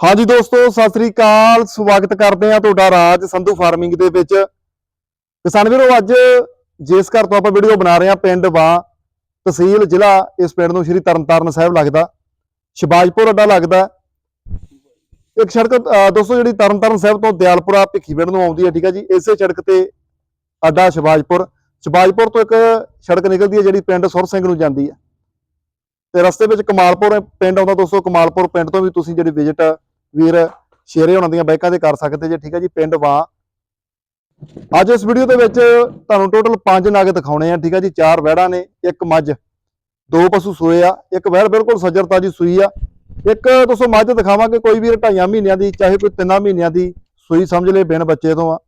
ਹਾਂਜੀ ਦੋਸਤੋ, ਸਤਿ ਸ੍ਰੀ ਅਕਾਲ। ਸਵਾਗਤ ਕਰਦੇ ਆ ਤੁਹਾਡਾ ਰਾਜ ਸੰਧੂ ਫਾਰਮਿੰਗ ਦੇ ਵਿੱਚ। ਕਿਸਾਨ ਵੀਰੋ, ਅੱਜ ਜਿਸ ਘਰ ਤੋਂ ਆਪਾਂ ਵੀਡੀਓ ਬਣਾ ਰਹੇ ਆ ਪਿੰਡ ਵਾਂ ਤਹਿਸੀਲ ਜ਼ਿਲ੍ਹਾ, ਇਸ ਪਿੰਡ ਨੂੰ ਸ਼੍ਰੀ ਤਰਨਤਾਰਨ ਸਾਹਿਬ ਲੱਗਦਾ। ਸ਼ਿਵਾਜਪੁਰ ਅੱਡਾ ਲੱਗਦਾ। ਇੱਕ ਸੜਕ ਦੋਸਤੋ ਜਿਹੜੀ ਤਰਨਤਾਰਨ ਸਾਹਿਬ ਤੋਂ ਦਿਆਲਪੁਰਾ ਭਿੱਖੀ ਪਿੰਡ ਨੂੰ ਆਉਂਦੀ ਹੈ, ਠੀਕ ਹੈ ਜੀ? ਇਸੇ ਸੜਕ ਤੇ ਅੱਡਾ ਸ਼ਿਵਾਜਪੁਰ। ਸ਼ਿਵਾਜਪੁਰ ਤੋਂ ਇੱਕ ਸੜਕ ਨਿਕਲਦੀ ਹੈ, ਜਿਹੜੀ ਪਿੰਡ ਸੁਰ ਸਿੰਘ ਨੂੰ ਜਾਂਦੀ ਹੈ। ਤੇ ਰਸਤੇ ਵਿੱਚ ਕਮਾਲਪੁਰ ਪਿੰਡ ਆਉਂਦਾ, ਦੋਸਤੋ, ਕਮਾਲਪੁਰ ਪਿੰਡ ਤੋਂ ਵੀ ਤੁਸੀਂ ਜਿਹੜੀ ਵਿਜ਼ਿਟ ਵੀਰ ਸ਼ੇਰੇ ਹੋਣਾ ਦੀਆਂ ਬਾਈਕਾਂ ਤੇ ਕਰ ਸਕਦੇ ਜੇ, ਠੀਕ ਹੈ ਜੀ, ਪਿੰਡ ਵਾਂ। ਅੱਜ ਇਸ ਵੀਡੀਓ ਦੇ ਵਿੱਚ ਤੁਹਾਨੂੰ ਟੋਟਲ 5 ਨਗ ਦਿਖਾਉਣੇ ਆ, ਠੀਕ ਹੈ ਜੀ, ਚਾਰ ਵਹਿੜਾਂ ਨੇ, ਇੱਕ ਮੱਝ, ਦੋ ਪਸ਼ੂ ਸੂਏ ਆ, ਇੱਕ ਵਹਿੜ ਬਿਲਕੁਲ ਸੱਜਰ ਤਾਜ਼ੀ ਸੂਈ ਆ। ਇੱਕ ਦੋਸਤੋ ਮੱਝ ਦਿਖਾਵਾਂਗੇ, ਕੋਈ ਵੀਰ ਢਾਈਆਂ ਮਹੀਨਿਆਂ ਦੀ, ਚਾਹੇ ਕੋਈ ਤਿੰਨਾਂ ਮਹੀਨਿਆਂ ਦੀ ਸੂਈ ਸਮਝ ਲੈ ਬਿਨ ਬੱਚੇ ਤੋਂ ਆ।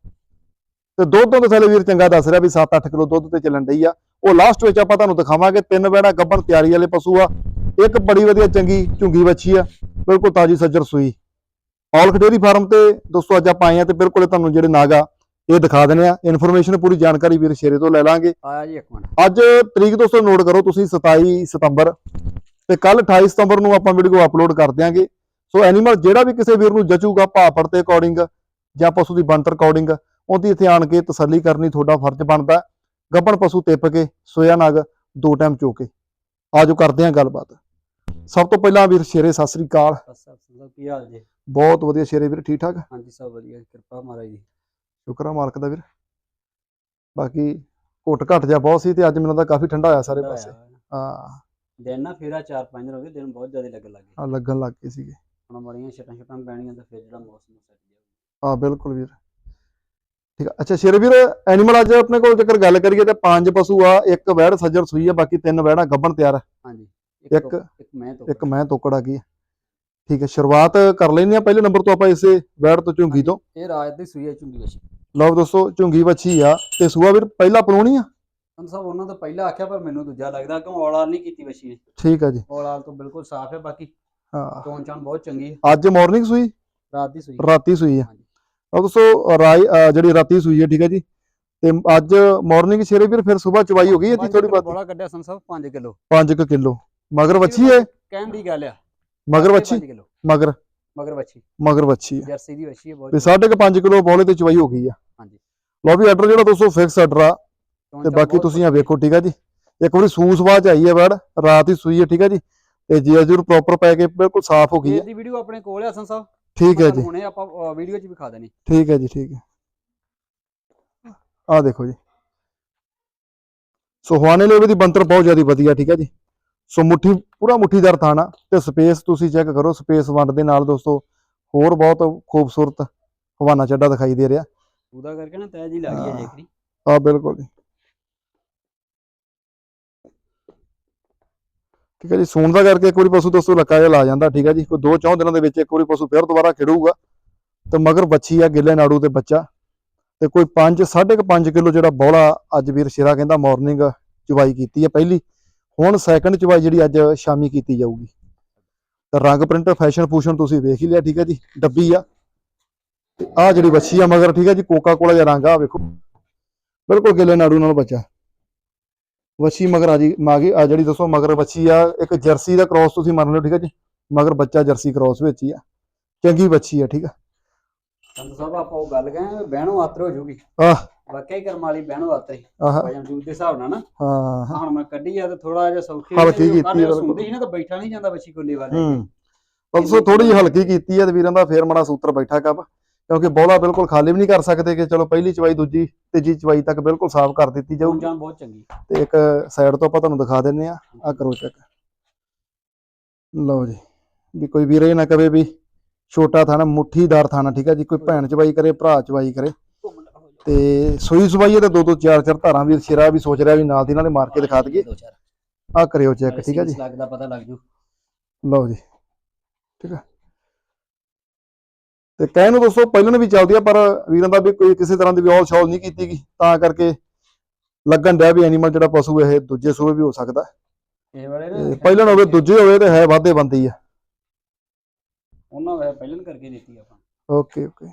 ਤੇ ਦੁੱਧ ਤੋਂ ਥੱਲੇ ਵੀਰ ਚੰਗਾ ਦੱਸ ਰਿਹਾ ਵੀ 7-8 ਕਿਲੋ ਦੁੱਧ ਤੇ ਚੱਲਣ ਡਈ ਆ। ਉਹ ਲਾਸਟ ਵਿੱਚ ਆਪਾਂ ਤੁਹਾਨੂੰ ਦਿਖਾਵਾਂਗੇ, ਤਿੰਨ ਵਹਿੜਾਂ ਗੱਭਣ ਤਿਆਰੀ ਵਾਲੇ ਪਸ਼ੂ ਆ। ਇੱਕ ਬੜੀ ਵਧੀਆ ਚੰਗੀ ਝੁੰਗੀ ਵੱਛੀ ਆ, ਬਿਲਕੁਲ ਤਾਜੀ ਸੱਜਰ ਸੂਈ। ਔਲਖ ਡੇਰੀ ਫਾਰਮ ਤੇ ਦੋਸਤੋ ਅੱਜ ਆਪਾਂ ਆਏ ਆ ਤੇ ਬਿਲਕੁਲ ਤੁਹਾਨੂੰ ਜਿਹੜੇ ਨਾਗ ਇਹ ਦਿਖਾ ਦਿੰਦੇ ਆ ਇਨਫੋਰਮੇਸ਼ਨ ਪੂਰੀ ਜਾਣਕਾਰੀ ਵੀਰ ਸ਼ੇਰੇ ਤੋਂ ਲੈ ਲਾਂਗੇ। ਆਇਆ ਜੀ ਇੱਕ ਮਿੰਟ। ਅੱਜ ਤਰੀਕ ਦੋਸਤੋ ਨੋਟ ਕਰੋ ਤੁਸੀਂ 27 ਸਤੰਬਰ ਤੇ ਕੱਲ 28 ਸਤੰਬਰ ਨੂੰ ਆਪਾਂ ਵੀਡੀਓ ਅਪਲੋਡ ਕਰ ਦਿਆਂਗੇ। ਸੋ ਐਨੀਮਲ ਜਿਹੜਾ ਵੀ ਕਿਸੇ ਵੀਰ ਨੂੰ ਜਚੂਗਾ ਭਾਪੜ ਤੇ ਅਕੋਰਡਿੰਗ ਜਾਂ ਪਸ਼ੂ ਦੀ ਬੰਤਰ ਅਕੋਰਡਿੰਗ ਉਹਦੀ ਇੱਥੇ ਆਣ ਕੇ ਤਸੱਲੀ ਕਰਨੀ ਤੁਹਾਡਾ ਫਰਜ਼ ਬਣਦਾ ਹੈ। ਗੱਭਣ ਪਸ਼ੂ ਤਿੱਪ ਕੇ ਸੋਇਆ ਨਗ ਦੋ ਟਾਈਮ ਚੋ ਕੇ। ਆਜੋ ਕਰਦੇ ਆਂ ਗੱਲਬਾਤ। ਸਭ ਤੋਂ ਪਹਿਲਾਂ ਵੀਰ ਸ਼ੇਰੇ ਸਤਿ ਸ੍ਰੀ ਅਕਾਲ। ਸਭ ਸਭ ਕੀ ਹਾਲ ਜੀ। ਬਹੁਤ ਵਧੀਆ ਸ਼ੇਰੇ ਵੀਰ ਠੀਕ ਠਾਕ? ਹਾਂਜੀ ਸਭ ਵਧੀਆ ਕਿਰਪਾ ਮਹਾਰਾਜ ਦੀ ਸ਼ੁਕਰ ਆ ਮਾਲਕ ਦਾ ਵੀਰ। ਬਾਕੀ ਘੁੱਟ ਘਟ ਜਾ ਬਹੁਤ ਸੀ ਤੇ ਅੱਜ ਮੈਨੂੰ ਤਾਂ ਕਾਫੀ ਠੰਡਾ ਹੋਇਆ ਸਾਰੇ ਪਾਸੇ। ਹਾਂ। ਦਿਨ ਨਾ ਫੇਰਾ 4-5 ਦਿਨ ਹੋ ਗਏ ਦਿਨ ਬਹੁਤ ਜ਼ਿਆਦਾ ਲੱਗਣ ਲੱਗੇ ਆ ਲੱਗਣ ਲੱਗ ਗਏ ਸੀਗੇ। ਹੁਣ ਬੜੀਆਂ ਛਟਾਂ ਛਟਾਂ ਪੈਣੀਆਂ ਤਾਂ ਫਿਰ ਜਿਹੜਾ ਮੌਸਮ ਸੈੱਟ ਜਾਊਗਾ ਹਾਂ ਬਿਲਕੁਲ ਵੀਰ। ਠੀਕ ਆ। ਅੱਛਾ ਸ਼ੇਰ ਵੀਰ ਐਨੀਮਲ ਅੱਜ ਆਪਣੇ ਕੋਲ ਜੇਕਰ ਗੱਲ ਕਰੀਏ ਤੇ ਪੰਜ ਪਸ਼ੂ ਆ ਇੱਕ ਵਹਿੜ ਸੱਜਰ ਸੂਈ ਆ ਬਾਕੀ ਤਿੰਨ ਵਹਿੜਾਂ ਗੱਭਣ ਤਿਆਰ ਆ। ਹਾਂਜੀ ਇੱਕ- ਮੈਂ ਇੱਕ ਮੈਂ ਤੋਕੜ ਗਈ ਆ। ਠੀਕ ਹੈ ਸ਼ੁਰੂਆਤ ਕਰ ਲੈਂਦੇ ਆ ਪਹਿਲੇ ਨੰਬਰ ਤੋਂ ਆਪਾਂ ਇਸੇ ਵਹਿੜ ਤੋਂ ਝੁੰਗੀ ਤੋਂ। ਇਹ ਰਾਜ ਦੀ ਸੂਈ ਹੈ ਚੁੰਗੀ ਵਿੱਚ ਲਓ ਦੋਸਤੋ ਝੁੰਗੀ ਵੱਛੀ ਆ। ਤੇ ਸੂਆ ਵੀਰ ਪਹਿਲਾ ਪਲੋਣੀ ਆ? ਤੁਹਾਨੂੰ ਸਭ ਉਹਨਾਂ ਤੋਂ ਪਹਿਲਾਂ ਆਖਿਆ ਪਰ ਮੈਨੂੰ ਦੂਜਾ ਲੱਗਦਾ ਕਿ ਔਲਾਲ ਨਹੀਂ ਕੀਤੀ ਬੱਚੀ ਨੇ। ਠੀਕ ਆ ਜੀ। ਔਲਾਲ ਤੋਂ ਬਿਲਕੁਲ ਸਾਫ਼ ਹੈ ਬਾਕੀ ਹਾਂ। ਚੋਣ ਚਾਣ ਬਹੁਤ ਚੰਗੀ ਹੈ। ਅੱਜ ਮਾਰਨਿੰਗ ਸੂਈ? ਰਾਤ ਦੀ ਸੂਈ ਰਾਤੀ ਸੂਈ ਆ। ਲਓ ਦੋਸਤੋ ਰਾਈ ਜਿਹੜੀ ਰਾਤੀ ਸੂਈ ਹੈ ਠੀਕ ਹੈ ਜੀ। ਤੇ ਅੱਜ ਮਾਰਨਿੰਗ ਸ਼ੇਰੇ ਵੀਰ ਫਿਰ ਸਵੇਰ ਚਵਾਈ ਹੋ ਗਈ ਇਹਦੀ ਥੋੜੀ ਬਾਤ ਬੜਾ ਕੱਢਿਆ ਸੰਤ ਸਾਹਿਬ 5 ਕਿਲੋ। 5 ਕਿਲੋ। ਮਗਰ ਵੱਛੀ ਹੈ? ਕਹਿਣ ਦੀ ਗੱਲ ਆ। ਮਗਰ ਵੱਛੀ? 5 ਕਿਲੋ। ਮਗਰ। ਮਗਰ ਬੱਚੀ ਮਗਰ ਵੱਛੀ ਆ। ਜਰਸੀ ਦੀ ਬੱਚੀ ਹੈ ਬਹੁਤ ਵੀ ਸਾਢੇ ਕੁ 5 ਕਿਲੋ ਬੋਲੇ ਤੇ ਚਵਾਈ ਹੋ ਗਈ ਆ। ਹਾਂਜੀ। ਲਓ ਵੀ ਆਰਡਰ ਜਿਹੜਾ ਦੋਸਤੋ ਫਿਕਸ ਆਰਡਰ ਆ। ਤੇ ਬਾਕੀ ਤੁਸੀਂ ਆ ਵੇਖੋ ਠੀਕ ਆ ਜੀ। ਇੱਕ ਵਾਰੀ ਸੂਸ ਬਾਅਦ ਆਈ ਹੈ ਬੜ ਰਾਤ ਹੀ ਸੂਈ ਹੈ ਠੀਕ ਆ ਜੀ। ਤੇ ਜੀ ਅਜੂਰ ਪ੍ਰੋਪਰ ਪੈ ਕੇ ਬਿਲਕੁਲ ਸਾਫ਼ ਹੋ ਗਈ ਹੈ ਇਹਦੀ ਵੀਡੀਓ ਆਪਣੇ ਕੋਲ ਆ ਸੰਤ ਸਾਹਿਬ। ਠੀਕ ਹੈ ਜੀ। ਹੁਣੇ ਆਪਾਂ ਵੀਡੀਓ 'ਚ ਵਿਖਾ ਦੇਣੀ। ਠੀਕ ਹੈ ਜੀ ਠੀਕ ਹੈ ਆ ਦੇਖੋ ਜੀ। ਸੋ ਹਵਾਨੇ ਲੇਵੇ ਦੀ ਬੰਤਰ ਬਹੁਤ ਜ਼ਿਆਦਾ ਵਧੀਆ ਠੀਕ ਹੈ ਜੀ। ਸੋ ਮੁੱਠੀ ਪੂਰਾ ਮੁੱਠੀਦਾਰ ਥਾਣਾ ਤੇ ਸਪੇਸ ਤੁਸੀਂ ਚੈੱਕ ਕਰੋ ਸਪੇਸ ਵੰਡ ਦੇ ਨਾਲ ਦੋਸਤੋ ਹੋਰ ਬਹੁਤ ਖੂਬਸੂਰਤ ਹਵਾਨਾ ਚੱਡਾ ਦਿਖਾਈ ਦੇ ਰਿਹਾ। ਉਹਦਾ ਕਰਕੇ ਨਾ ਤੈ ਜੀ ਲੱਗ ਹੈ ਹਾਂ। ਜੇਕਰੀ। ਆ ਬਿਲਕੁਲ ਜੀ। ਠੀਕ ਹੈ ਜੀ ਸੂਣ ਦਾ ਕਰਕੇ ਇੱਕ ਵਾਰੀ ਪਸ਼ੂ ਦੋਸਤੋ ਲੱਕਾ ਜਿਹਾ ਲਾ ਜਾਂਦਾ ਠੀਕ ਹੈ ਜੀ। ਕੋਈ ਦੋ ਚੌਂ ਦਿਨਾਂ ਦੇ ਵਿੱਚ ਇੱਕ ਵਾਰੀ ਪਸ਼ੂ ਫਿਰ ਦੁਬਾਰਾ ਖਿੜੂਗਾ ਤੇ ਮਗਰ ਬੱਚੀ ਆ ਗਿੱਲੇ ਨਾੜੂ ਤੇ ਬੱਚਾ ਤੇ ਕੋਈ 5 5.5 5 ਕਿਲੋ ਜਿਹੜਾ ਬੌਲਾ ਅੱਜ ਵੀਰ ਸ਼ੇਰਾ ਕਹਿੰਦਾ ਮਾਰਨਿੰਗ ਚੁਵਾਈ ਕੀਤੀ ਹੈ ਪਹਿਲੀ। ਹੁਣ ਸੈਕੰਡ ਚਵਾਈ ਜਿਹੜੀ ਅੱਜ ਸ਼ਾਮੀ ਕੀਤੀ ਜਾਊਗੀ। ਤੇ ਰੰਗ ਪ੍ਰਿੰਟ ਫੈਸ਼ਨ ਫੂਸ਼ਨ ਤੁਸੀਂ ਵੇਖ ਹੀ ਲਿਆ, ਠੀਕ ਹੈ ਜੀ, ਡੱਬੀ ਆ। ਤੇ ਆ ਜਿਹੜੀ ਬੱਚੀ ਆ ਮਗਰ, ਠੀਕ ਹੈ ਜੀ ਕੋਕਾ ਕੋਲਾ ਜਿਹਾ ਰੰਗ ਆ, ਵੇਖੋ। ਬਿਲਕੁਲ ਗਿੱਲੇ ਨਾੜੂ ਨਾਲ ਬੱਚਾ। ਵੱਛੀ ਮਗਰ ਆ ਜੀ ਮਾਗੀ ਆ ਜਿਹੜੀ ਦੱਸੋ ਮਗਰ ਵੱਛੀ ਆ, ਇੱਕ ਜਰਸੀ ਦਾ ਕ੍ਰਾਸ ਤੁਸੀਂ ਮੰਨ ਲਓ, ਠੀਕ ਹੈ ਜੀ। ਮਗਰ ਬੱਚਾ ਜਰਸੀ ਕ੍ਰਾਸ ਵਿੱਚ ਹੀ ਆ। ਚੰਗੀ ਵੱਛੀ ਆ, ਠੀਕ ਆ। ਸੰਤ ਸਾਹਿਬ ਆਪਾਂ ਉਹ ਗੱਲ ਕਹੇ ਬਹਿਣੋ ਆਤਰ ਹੋ ਜੂਗੀ ਆਹ। ਵਾਕਿਆ ਹੀ ਕਰਮ ਵਾਲੀ ਬਹਿਣੋ ਆਤਰੀ। ਆਹ। ਵਜਨ ਜੂਦ ਦੇ ਹਿਸਾਬ ਨਾਲ ਨਾ। ਹਾਂ ਆਹ ਹੁਣ ਮੈਂ ਕੱਢੀ ਆ ਤੇ ਥੋੜਾ ਜਿਹਾ ਸੌਖੀ ਹਲਕੀ ਜਿਹੀ, ਕੀਤੀ ਕੱਲ੍ਹ ਜਦੋਂ ਬਿਲਕੁਲ। ਸੁਣਦੀ ਸੀ ਨਾ ਤਾਂ ਬੈਠਾ ਨਹੀਂ ਜਾਂਦਾ ਬੱਚੀ ਕੋਲੇ ਵਾਲੇ। ਹੂੰ। ਦੱਸੋ ਥੋੜੀ ਜਿਹੀ ਹਲਕੀ ਕੀਤੀ ਆ ਤੇ ਵੀਰਾਂ ਦਾ ਫੇਰ ਮੜਾ ਸੂਤਰ ਬੈਠਾ ਕੱਪ ਕਿਉਂਕਿ ਬੋਲਾ ਬਿਲਕੁਲ ਖਾਲੀ ਵੀ ਨਹੀਂ ਕਰ ਸਕਦੇ ਕਿ ਚਲੋ ਪਹਿਲੀ ਚਵਾਈ ਦੂਜੀ ਤੀਜੀ ਚਵਾਈ ਤੱਕ ਬਿਲਕੁਲ ਸਾਫ਼ ਕਰ ਦਿੱਤੀ ਜਾਊਗੀ ਚਾਣ ਬਹੁਤ ਚੰਗੀ ਤੇ ਇੱਕ ਸਾਈਡ ਤੋਂ ਆਪਾਂ ਤੁਹਾਨੂੰ ਦਿਖਾ ਦਿੰਨੇ ਆ। ਆ ਕਰੋ ਚੈੱਕ ਲਓ ਜੀ। ਵੀ ਕੋਈ ਵੀਰੇ ਇਹ ਨਾ ਕਵੇ ਵੀ ਛੋਟਾ ਥਾਣਾ ਮੁੱਠੀਦਾਰ ਥਾਣਾ ਠੀਕ ਆ ਜੀ ਕੋਈ ਭੈਣ ਚਵਾਈ ਕਰੇ ਭਰਾ ਚਵਾਈ ਕਰੇ। ਹੋ। ਤੇ ਸੂਈ ਸਵਾਈ ਤੇ ਦੋ ਦੋ ਚਾਰ ਚਾਰ ਧਾਰਾਂ ਵੀ ਸ਼ੇਰਾ ਵੀ ਸੋਚ ਰਿਹਾ ਵੀ ਨਾਲ ਦੀ ਨਾਲੇ ਮਾਰ ਕੇ ਦਿਖਾ ਦਈਏ। ਆ ਕਰਿਓ ਚੈੱਕ ਠੀਕ ਆ ਜੀ। ਲੱਗਦਾ ਪਤਾ ਲੱਗ ਜੂ। ਲਓ ਜੀ। ਠੀਕ ਆ। ਤੇ ਕਹਿਣ ਨੂੰ ਦੋਸਤੋ ਪਹਿਲਾਂ ਵੀ ਚੱਲਦੀ ਆ ਪਰ ਵੀਰਾਂ ਦਾ ਵੀ ਕੋਈ ਕਿਸੇ ਤਰ੍ਹਾਂ ਦੀ ਵੀ ਔਲ ਸ਼ੌਲ ਨਹੀਂ ਕੀਤੀ ਗਈ। ਤਾਂ ਕਰਕੇ ਲੱਗਣ ਡਿਆ ਵੀ ਐਨੀਮਲ ਜਿਹੜਾ ਪਸ਼ੂ ਇਹ ਦੂਜੇ ਸੂਏ ਵੀ ਹੋ ਸਕਦਾ। ਇਹ ਵਾਲੇ ਪਹਿਲਾਂ ਹੋਵੇ ਦੂਜੇ ਹੋਵੇ ਤੇ ਹੈ ਵਾਧੇ ਬੰਦੀ ਆ। ਉਹਨਾਂ ਦਾ ਪਹਿਲਾਂ ਕਰਕੇ ਦਿੱਤੀ ਆਪਾਂ। Okay okay.